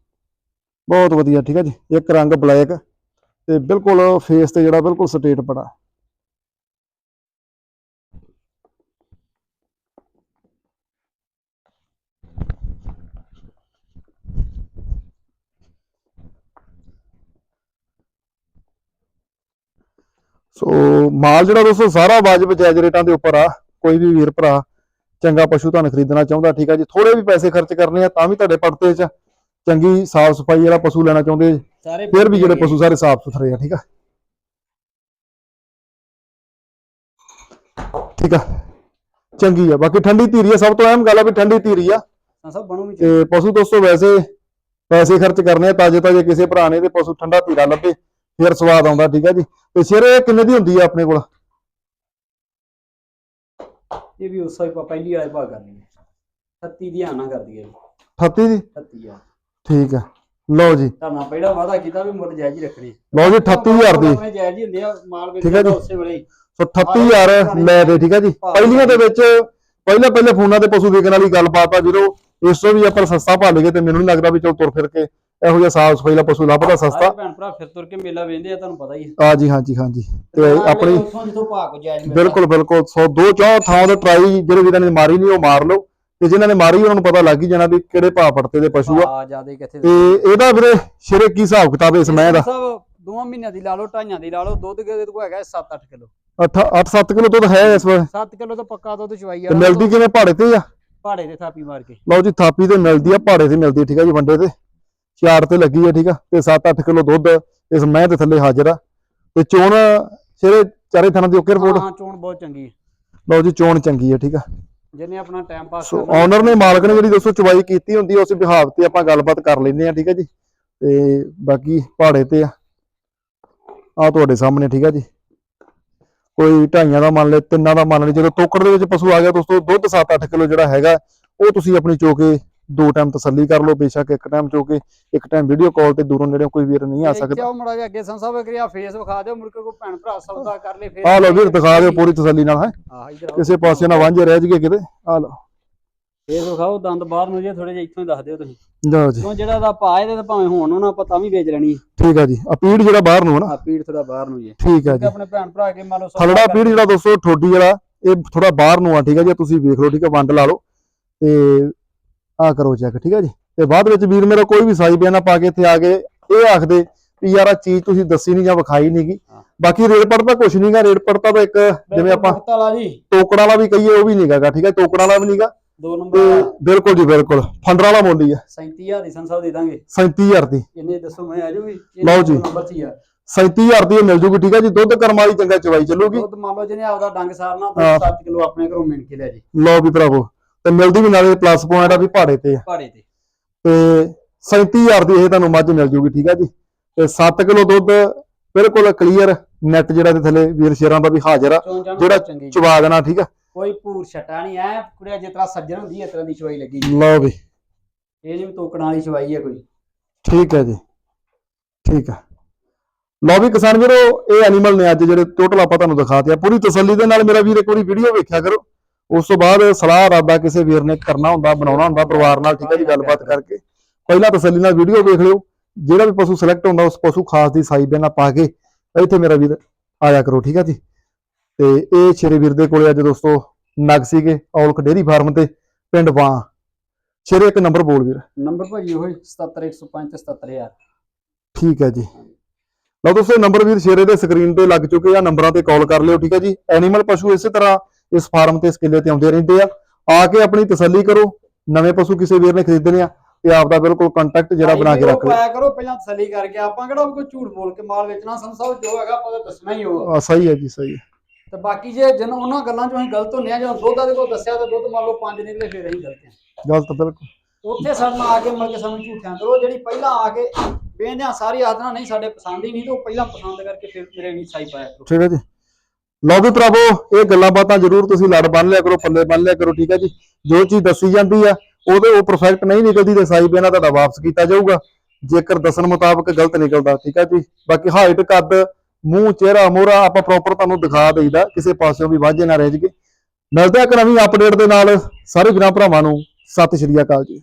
ਬਹੁਤ ਵਧੀਆ, ਠੀਕ ਹੈ ਜੀ। ਇੱਕ ਰੰਗ ਬਲੈਕ ਤੇ ਬਿਲਕੁਲ ਫੇਸ ਤੇ ਜਿਹੜਾ ਬਿਲਕੁਲ ਸਟੇਟ ਪੜਾ ਸੋ ਮਾਲ ਜਿਹੜਾ ਦੋਸਤੋ, ਸਾਰਾ ਵਾਜਬ ਜਾਇਜ਼ ਰੇਟਾਂ ਦੇ ਉੱਪਰ ਆ। ਕੋਈ ਵੀ ਵੀਰ ਭਰਾ, ਚੰਗਾ ਪਸ਼ੂ ਧਨ ਖਰੀਦਣਾ ਚਾਹੁੰਦਾ, ਠੀਕ ਆ ਜੀ। ਥੋੜੇ ਵੀ ਪੈਸੇ ਖਰਚ ਕਰਨੇ ਆ, ਤਾਂ ਵੀ ਤੁਹਾਡੇ ਪੜਤੇ 'ਚ। ਚੰਗੀ ਸਾਫ਼ ਸਫ਼ਾਈ ਵਾਲਾ ਪਸ਼ੂ ਲੈਣਾ ਚਾਹੁੰਦੇ ਸਾਰੇ ਫਿਰ ਵੀ ਜਿਹੜੇ ਪਸ਼ੂ ਸਾਰੇ ਸਾਫ਼ ਸੁਥਰੇ ਆ ਠੀਕ ਆ? ਠੀਕ ਆ। ਚੰਗੀ ਆ। ਬਾਕੀ ਠੰਡੀ ਧੀਰੀ ਆ। ਸਭ ਤੋਂ ਅਹਿਮ ਗੱਲ ਆ ਵੀ ਠੰਡੀ ਧੀਰੀ ਆ। ਸੰਸਾ ਬਣੂ ਵੀ ਤੇ ਪਸ਼ੂ ਦੋਸਤੋ ਵੈਸੇ ਪੈਸੇ ਖਰਚ ਕਰਨੇ ਆ ਤਾਜੇ ਤਾਜੇ ਕਿਸੇ ਭਰਾ ਨੇ ਤੇ ਪਸ਼ੂ ਠੰਡਾ ਧੀਰਾ ਲੱਭੇ ਫਿਰ ਸਵਾਦ ਆਉਂਦਾ ਠੀਕ ਆ ਜੀ। ਤੇ ਸਿਰ ਇਹ ਕਿੰਨੇ ਦੀ ਹੁੰਦੀ ਆ ਆਪਣੇ ਕੋਲ? ਇਹ ਵੀ ਉਸਾ ਹੀ ਪਹਿਲੀ ਵਾਲੇ ਭਾਗ ਕਰਨੀ ਹੈ। 36 ਦੀ ਆਣਾ ਕਰ ਦਈਏ 38 ਦੀ? 36 ਆ। ਠੀਕ ਆ। ਲਓ ਜੀ। ਤੁਹਾਨੂੰ ਪਹਿਲਾਂ ਵਾਅਦਾ ਕੀਤਾ ਵੀ ਮੁੱਲ ਜਾਇਜ਼ ਹੀ ਰੱਖਣੀ। ਲਓ ਜੀ 38000 ਦੀ। ਆਪਣੇ ਜਾਇਜ਼ ਹੀ ਹੁੰਦੇ ਆ ਮਾਲ ਹੈ ਵੇਚਦਾ ਜੀ। ਉਸੇ ਵੇਲੇ ਹੀ। ਸੋ 38000 ਲੈ ਦੇ ਠੀਕ ਆ ਜੀ। ਪਹਿਲੀਆਂ ਦੇ ਵਿੱਚ ਪਹਿਲੇ ਪਹਿਲੇ ਫੋਨਾਂ ਤੇ ਪਸ਼ੂ ਵਿਕਣ ਵਾਲੀ ਗੱਲਬਾਤ ਆ ਵੀਰੋ। ਇਸ ਤੋਂ ਵੀ ਆਪਾਂ ਸਸਤਾ ਪਾ ਲਈਏ ਤੇ ਮੈਨੂੰ ਨਹੀਂ ਲੱਗਦਾ ਵੀ ਚਲ ਤੁਰ ਫਿਰ ਕੇ ਇਹੋ ਜਿਹਾ ਸਾਫ਼ ਸਫ਼ਾਈ ਦਾ ਪਸ਼ੂ ਲੱਭਦਾ ਸਸਤਾ। ਭੈਣ ਭਰਾ ਫਿਰ ਤੁਰ ਕੇ ਮੇਲਾ ਵੇਂਦੇ ਆ ਤੁਹਾਨੂੰ ਪਤਾ ਹੀ ਹੈ ਆ ਜੀ ਤੇ ਆਪਣੀ ਉੱਥੋਂ ਜਿੱਥੋਂ ਭਾਅ ਕੋ ਜਾਇਜ਼ ਮਿਲਦਾ। ਬਿਲਕੁਲ ਬਿਲਕੁਲ। ਸੋ ਦੋ ਚੌ ਥਾਂ ਦੇ ਟਰਾਈ ਜਿਹੜੇ ਵੀਰਾਂ ਨੇ ਮਾਰੀ ਨਹੀਂ ਉਹ ਮਾਰ ਲਓ। ਤੇ ਜਿਨ੍ਹਾਂ ਨੇ ਮਾਰੀ ਉਹਨਾਂ ਨੂੰ ਪਤਾ ਲੱਗ ਹੀ ਜਾਣਾ ਵੀ ਕਿਹੜੇ ਭਾਅ ਪੜਤੇ ਦੇ ਪਸ਼ੂ ਆ। ਆ ਜਿਆਦੇ ਕਿੱਥੇ ਤੇ ਇਹਦਾ ਵੀਰੇ ਸ਼ਿਰੇ ਕੀ ਹਿਸਾਬ ਕਿਤਾਬ ਇਸ ਮੈਂ ਦਾ? ਸਭ ਦੋਵਾਂ ਮਹੀਨਿਆਂ ਦੀ ਲਾ ਲਓ ਢਾਈਆਂ ਦੀ ਲਾ ਲਓ ਦੁੱਧ ਕਿਹਦੇ ਕੋਲ ਹੈਗਾ 7-8 ਕਿਲੋ। 8 8-7 ਕਿਲੋ ਦੁੱਧ ਹੈ ਇਸ ਵੇਲੇ 7 ਕਿਲੋ ਤਾਂ ਪੱਕਾ ਦੁੱਧ ਚਵਾਈ ਤੇ ਮਿਲਦੀ ਕਿਵੇਂ ਪਹਾੜੇ ਤੇ ਆ? ਪਹਾੜੇ ਥਾਪੀ ਮਾਰ ਕੇ। ਲਓ ਜੀ ਥਾਪੀ ਤੇ ਮਿਲਦੀ ਆ ਪਹਾੜੇ ਤੇ ਮਿਲਦੀ ਆ, ਠੀਕ ਆ ਜੀ ਵੰਡੇ ਤੇ। ਚਾਰ ਤੇ ਲੱਗੀ ਆ ਠੀਕ ਆ। ਤੇ 7-8 ਕਿਲੋ ਦੁੱਧ ਇਸ ਮੈਂ ਦੇ ਥੱਲੇ ਹਾਜ਼ਰ ਆ। ਤੇ ਚੋਣ ਸ਼ੇਰੇ ਚਾਰੇ ਥਾਂ ਦੀ ਓਕੇ ਰਿਪੋਰਟ? ਹਾਂ ਚੋਣ ਬਹੁਤ ਚੰਗੀ ਹੈ। ਲਓ ਜੀ ਚੋਣ ਚੰਗੀ ਹੈ ਠੀਕ ਆ। ਜਿਹਨੇ ਆਪਣਾ ਟਾਈਮ ਪਾਸ ਸੋ ਓਨਰ ਨੇ ਮਾਲਕ ਨੇ ਜਿਹੜੀ ਦੋਸਤੋ ਚਵਾਈ ਕੀਤੀ ਹੁੰਦੀ ਆ ਉਸ ਬਿਹਾਵ ਤੇ ਆਪਾਂ ਗੱਲਬਾਤ ਕਰ ਲੈਂਦੇ ਆ ਠੀਕ ਆ ਜੀ? ਤੇ ਬਾਕੀ ਪਹਾੜੇ ਤੇ ਆ। ਆ ਤੁਹਾਡੇ ਸਾਹਮਣੇ ਠੀਕ ਆ ਜੀ? ਕੋਈ ਢਾਈਆਂ ਦਾ ਮੰਨ ਲੈ ਤਿੰਨਾਂ ਦਾ ਮੰਨ ਲੈ ਜਦੋਂ ਤੋਕੜ ਦੇ ਵਿੱਚ ਪਸ਼ੂ ਆ ਗਿਆ ਦੋਸਤੋ ਦੁੱਧ 7-8 ਕਿਲੋ ਜਿਹੜਾ ਹੈਗਾ ਉਹ ਤੁਸੀਂ ਆਪਣੀ ਚੋਕੇ ਦੋ ਟਾਈਮ ਤਸੱਲੀ ਕਰ ਲਓ ਬੇਸ਼ੱਕ ਇੱਕ ਟਾਈਮ ਚੋਕੇ ਇੱਕ ਟਾਈਮ ਵੀਡੀਓ ਕਾਲ ਤੇ ਦੂਰੋਂ ਨੇੜੇ ਕੋਈ ਵੀਰ ਨਹੀਂ ਆ ਸਕਦਾ। ਉਹ ਮੁੰਡਾ ਜਿਹਾ ਅੱਗੇ ਸੰਸਾਬ ਕਰਿਆ ਫੇਸ ਵਿਖਾ ਦਿਓ ਮੁੜ ਕੇ ਕੋਈ ਭੈਣ ਭਰਾ ਸੌਦਾ ਕਰ ਲੇ ਫੇਰ ਆ ਲਓ ਵੀਰ ਦਿਖਾ ਦਿਓ ਪੂਰੀ ਤਸੱਲੀ ਨਾਲ ਹੈ। ਕਿਸੇ ਪਾਸੇ ਨਾ ਵਾਂਝੇ ਰਹਿ ਜਗੇ ਕਿਤੇ ਆ ਲਓ। ਫੇਸ ਵਿਖਾਓ ਦੰਦ ਬਾਹਰ ਨੂੰ ਜੇ ਥੋੜੇ ਜਿਹਾ ਇੱਥੋਂ ਹੀ ਦੱਸ ਦਿਓ ਤੁਸੀਂ। ਲਓ ਜੀ। ਕਿਉਂ ਜਿਹੜਾ ਦਾ ਭਾ ਇਹਦੇ ਤੇ ਭਾਵੇਂ ਹੋਣ ਉਹਨਾਂ ਆਪਾਂ ਤਾਂ ਵੀ ਵੇਚ ਲੈਣੀ ਠੀਕ ਆ ਜੀ। ਆ ਪੀੜ ਜਿਹੜਾ ਬਾਹਰ ਨੂੰ ਹੈ ਨਾ। ਆ ਪੀੜ ਥੋੜਾ ਬਾਹਰ ਨੂੰ ਜੇ ਠੀਕ ਆ ਕਿ ਜੀ ਆਪਣੇ ਭੈਣ ਭਰਾ ਕੇ ਮੰਨ ਲਓ ਥਲੜਾ ਪੀੜ ਜਿਹੜਾ ਦੋਸਤੋ ਠੋਡੀ ਵਾਲਾ ਇਹ ਥੋੜਾ ਬਾਹਰ ਨੂੰ ਆ ਠੀਕ ਆ ਜੀ। ਤੁਸੀਂ ਵੇਖ ਲਓ ਠੀਕ ਆ ਵੰਡ ਲਾ ਲਓ। ਤੇ ਆ ਕਰੋ ਚੈੱਕ ਠੀਕ ਆ ਜੀ? ਤੇ ਬਾਅਦ ਵਿੱਚ ਵੀਰ ਮੇਰਾ ਕੋਈ ਵੀ ਸਾਈ ਬਿਆਨਾ ਪਾ ਕੇ ਇੱਥੇ ਆ ਕੇ ਇਹ ਆਖਦੇ ਵੀ ਯਾਰ ਆ ਚੀਜ਼ ਤੁਸੀਂ ਦੱਸੀ ਨਹੀਂ ਜਾਂ ਵਿਖਾਈ ਨਹੀਂਗੀ ਹਾਂ। ਬਾਕੀ ਰੇਡ ਪੜਤਾ ਕੁਛ ਨਹੀਂਗਾ ਰੇਡ ਪੜਤਾ ਤਾਂ ਇੱਕ ਜਿਵੇਂ ਆਪਾਂ ਮੁਕਤ ਵਾਲਾ ਜੀ। ਟੋਕੜਾ ਵਾਲਾ ਵੀ ਕਹੀਏ ਉਹ ਵੀ ਨਹੀਂਗਾ ਠੀਕ ਹੈ ਟੋਕੜਾ ਵਾਲਾ ਵੀ ਨਹੀਂਗਾ ਦੋ ਨੰਬਰ ਬਿਲਕੁਲ ਜੀ ਬਿਲਕੁਲ ਫੰਡਰ ਵਾਲਾ ਮੁੱਲ ਹੀ ਆ। 37000 ਦੀ ਸੰਸਾਬ ਦੇ ਦਾਂਗੇ। 37000 ਦੀ। ਇਹਨੇ ਦੱਸੋ ਮੈਂ ਆ ਜੂਗੀ ਲਓ ਜੀ। ਨੰਬਰ 'ਚ ਹੀ ਆ। 37000 ਦੀ ਇਹ ਮਿਲ ਜੂਗੀ ਠੀਕ ਹੈ ਜੀ? ਦੁੱਧ ਕਰਮ ਵਾਲੀ ਚੰਗਾ ਚਵਾਈ ਚੱਲੂਗੀ। ਦੁੱਧ ਮੰਨ ਲਓ ਜਿਹਨੇ ਆਪਦਾ ਡੰਗ ਸਾਰਨਾ ਹਾਂ। ਤਾਂ 7 ਕਿਲੋ ਆਪਣੇ ਘਰੋਂ ਮਿਣ ਕੇ ਲੈ ਜੀ। ਲਓ ਵੀ ਭਰਾਵੋ ਤੇ ਮਿਲਦੀ ਵੀ ਨਾਲੇ ਪਲੱਸ ਪੁਆਇੰਟ ਆ ਵੀ ਪਹਾੜੇ ਤੇ ਆ। ਪਹਾੜੇ ਤੇ। ਤੇ 37000 ਦੀ ਇਹ ਤੁਹਾਨੂੰ ਮੱਝ ਮਿਲ ਜੂਗੀ ਠੀਕ ਆ ਜੀ? ਤੇ 7 ਕਿਲੋ ਦੁੱਧ ਬਿਲਕੁਲ ਕਲੀਅਰ ਨੈਟ ਜਿਹੜਾ ਦੇ ਥੱਲੇ ਵੀਰ ਸ਼ੇਰਾਂ ਦਾ ਵੀ ਹਾਜ਼ਰ ਆ ਚੋਣ ਚਾਣ ਜਿਹੜਾ ਬਹੁਤ ਚੰਗੀ ਜੀ। ਚਵਾ ਦੇਣਾ ਠੀਕ ਆ? ਕੋਈ ਭੂਰ ਛਟਾ ਨਹੀਂ ਐ ਕੁੜਿਆ ਜਿਸ ਤਰ੍ਹਾਂ ਸੱਜਣ ਹੁੰਦੀ ਇਸ ਤਰ੍ਹਾਂ ਦੀ ਚਵਾਈ ਲੱਗੀ ਜੀ। ਲਓ ਵੀ। ਇਹ ਨਹੀਂ ਤੋਕੜਾਂ ਵਾਲੀ ਚਵਾਈ ਹੈ ਕੋਈ। ਠੀਕ ਹੈ ਜੀ। ਠੀਕ ਆ। ਲਓ ਵੀ ਕਿਸਾਨ ਵੀਰੋ ਇਹ ਐਨੀਮਲ ਨੇ ਅੱਜ ਜਿਹੜੇ ਟੋਟਲ ਆਪਾਂ ਤੁਹਾਨੂੰ ਦਿਖਾਤੇ ਆ। ਪੂਰੀ ਤਸੱਲੀ ਦੇ ਨਾਲ ਮੇਰਾ ਵੀਰ ਇੱਕ ਵਾਰੀ ਵੀਡੀਓ ਵੇਖਿਆ ਕਰੋ। ਉਸ ਤੋਂ ਬਾਅਦ ਸਲਾਹ ਇਰਾਦਾ ਕਿਸੇ ਵੀਰ ਨੇ ਕਰਨਾ ਹੁੰਦਾ ਬਣਾਉਣਾ ਹੁੰਦਾ ਪਰਿਵਾਰ ਨਾਲ ਠੀਕ ਹੈ ਜੀ ਗੱਲਬਾਤ ਕਰਕੇ। ਪਹਿਲਾਂ ਤਸੱਲੀ ਨਾਲ ਵੀਡੀਓ ਵੇਖ ਲਿਓ। ਜਿਹੜਾ ਵੀ ਪਸ਼ੂ ਸਿਲੈਕਟ ਹੁੰਦਾ ਉਸ ਪਸ਼ੂ ਖਾਸ ਦੀ ਸਾਈ ਬਿਆਨਾ ਪਾ ਕੇ ਇੱਥੇ ਮੇਰਾ ਵੀਰ ਆਇਆ ਕਰੋ ਠੀਕ ਹੈ ਜੀ। ਤੇ ਇਹ ਸ਼ੇਰੇ ਵੀਰ ਦੇ ਕੋਲੇ ਅੱਜ ਦੋਸਤੋ ਨਗ ਸੀਗੇ ਔਲਖ ਡੇਰੀ ਫਾਰਮ ਤੇ ਪਿੰਡ ਵਾਂ। ਸ਼ੇਰੇ ਇੱਕ ਨੰਬਰ ਬੋਲ ਵੀਰ। ਨੰਬਰ ਭਾਜੀ ਉਹ 77105 ਤੇ 77000 ਠੀਕ ਹੈ ਜੀ। ਲਓ ਦੋਸਤੋ ਨੰਬਰ ਵੀਰ ਸ਼ੇਰੇ ਦੇ ਸਕਰੀਨ ਤੇ ਲੱਗ ਚੁੱਕੇ ਆ ਨੰਬਰਾਂ ਤੇ ਕਾਲ ਕਰ ਲਿਓ ਠੀਕ ਹੈ ਜੀ। ਐਨੀਮਲ ਪਸ਼ੂ ਇਸੇ ਤਰ੍ਹਾਂ ਇਸ ਫਾਰਮ ਤੇ ਇਸ ਕਿੱਲੇ ਤੇ ਆਉਂਦੇ ਰਹਿੰਦੇ ਆ। ਆ ਕੇ ਆਪਣੀ ਤਸੱਲੀ ਕਰੋ ਨਵੇਂ ਪਸ਼ੂ ਕਿਸੇ ਵੀਰ ਨੇ ਖਰੀਦਣੇ ਆ ਤੇ ਆਪ ਦਾ ਬਿਲਕੁਲ ਕੰਟੈਕਟ ਜਿਹੜਾ ਬਣਾ ਕੇ ਰੱਖ ਲਓ। ਪਾਇਆ ਕਰੋ ਪਹਿਲਾਂ ਤਸੱਲੀ ਕਰਕੇ ਆਪਾਂ ਕਿਹੜਾ ਕੋਈ ਝੂਠ ਬੋਲ ਕੇ ਮਾਲ ਵੇਚਣਾ ਸੰਸਾਬ ਜੋ ਹੈਗਾ ਆਪਾਂ ਤਾਂ ਦੱਸਣਾ ਹੀ ਹੋਊਗਾ। ਆ, ਸਹੀ ਹੈ ਜੀ ਸਹੀ ਹੈ। ਤੇ ਬਾਕੀ ਜੇ ਜਨ ਉਹਨਾਂ ਗੱਲਾਂ ਚੋਂ ਅਸੀਂ ਗਲਤ ਹੁੰਨੇ ਆ ਜਦੋਂ ਦੁੱਧ ਦੇ ਕੋਲ ਦੱਸਿਆ ਤਾਂ ਦੁੱਧ ਮੰਨ ਲਓ ਪੰਜ ਨਿਕਲੇ ਫਿਰ ਅਸੀਂ ਗਲਤ ਹਾਂ ਗਲਤ ਬਿਲਕੁਲ। ਉੱਥੇ ਸਾਡੇ ਨਾਲ ਆ ਕੇ ਮਿਲ ਕੇ ਸਾਨੂੰ ਝੂਠਿਆਂ ਕਰੋ ਜਿਹੜੀ ਪਹਿਲਾਂ ਆ ਕੇ ਵੇਂਦਿਆਂ ਸਾਰੀ ਆਦਤਾਂ ਨਹੀਂ ਸਾਡੇ ਪਸੰਦ ਹੀ ਨਹੀਂ ਤੇ ਉਹ ਪਹਿਲਾਂ ਪਸੰਦ ਕਰਕੇ ਫਿਰ ਮੇਰੇ ਵੀ ਸਾਈ ਪਾਇਆ ਕਰੋ। ਠੀਕ ਹੈ ਜੀ। ਲਓ ਵੀ ਭਰਾਵੋ, ਇਹ ਗੱਲਾਂ ਬਾਤਾਂ ਜ਼ਰੂਰ ਤੁਸੀਂ ਲੜ ਬੰਨ ਲਿਆ ਕਰੋ, ਪੱਲੇ ਬੰਨ ਲਿਆ ਕਰੋ, ਠੀਕ ਹੈ ਜੀ? ਜੋ ਚੀਜ਼ ਦੱਸੀ ਜਾਂਦੀ ਆ, ਉਹਦੇ ਉਹ ਪਰਫੈਕਟ ਨਹੀਂ ਨਿਕਲਦੀ ਤੇ ਸਾਈ ਬਿਆਨਾ ਤੁਹਾਡਾ ਵਾਪਸ ਕੀਤਾ ਜਾਊਗਾ। ਜੇਕਰ ਦੱਸਣ ਮੁਤਾਬਕ ਗਲਤ ਨਿਕਲਦਾ, ਠੀਕ ਹੈ ਜੀ? ਬਾਕੀ ਹਾਈਟ ਕੱਦ, ਮੂੰਹ, ਚਿਹਰਾ, ਮੋਹਰਾ ਆਪਾਂ ਪ੍ਰੋਪਰ ਤੁਹਾਨੂੰ ਦਿਖਾ ਦੇਈਦਾ, ਕਿਸੇ ਪਾਸਿਓਂ ਵੀ ਵਾਝੇ ਨਾ ਰਹਿ ਜਗੇ ਮਿਲਦੇ ਆ ਇੱਕ ਨਵੀਂ ਅਪਡੇਟ ਦੇ ਨਾਲ। ਸਾਰੇ ਵੀਰਾਂ ਭਰਾਵਾਂ ਨੂੰ ਸਤਿ ਸ਼੍ਰੀ ਅਕਾਲ ਜੀ।